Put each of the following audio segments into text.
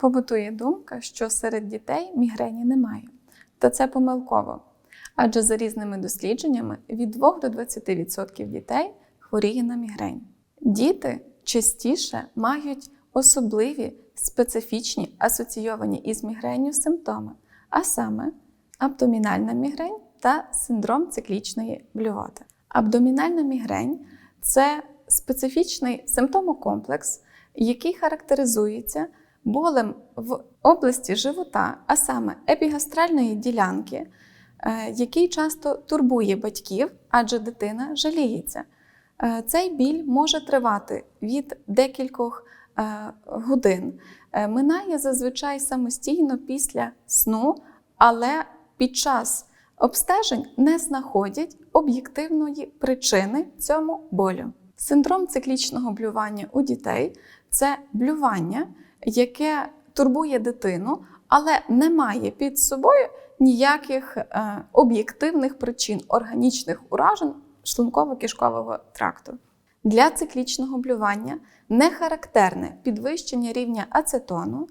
Побутує думка, що серед дітей мігрені немає. Та це помилково. Адже за різними дослідженнями від 2 до 20% дітей хворіє на мігрень. Діти частіше мають особливі специфічні асоційовані із мігренню симптоми, а саме абдомінальна мігрень та синдром циклічної блювоти. Абдомінальна мігрень це специфічний симптомокомплекс, який характеризується болем в області живота, а саме епігастральної ділянки, е, який часто турбує батьків, адже дитина жаліється. Е, Цей біль може тривати від декількох е, годин. Минає зазвичай самостійно після сну, але під час обстежень не знаходять об'єктивної причини цьому болю. Синдром циклічного блювання у дітей це блювання, яке турбує дитину, але не має під собою ніяких е, об'єктивних причин органічних уражень шлунково-кишкового тракту. Для циклічного блювання не характерне підвищення рівня ацетону,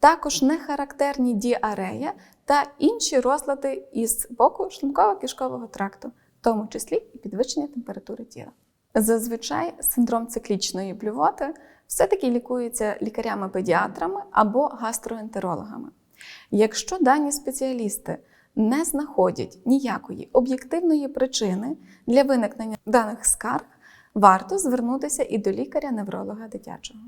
також не характерні діарея та інші розлади із боку шлунково-кишкового тракту, в тому числі і підвищення температури тіла. Зазвичай синдром циклічної блювоти все-таки лікується лікарями-педіатрами або гастроентерологами. Якщо дані спеціалісти не знаходять ніякої об'єктивної причини для виникнення даних скарг, варто звернутися і до лікаря-невролога дитячого.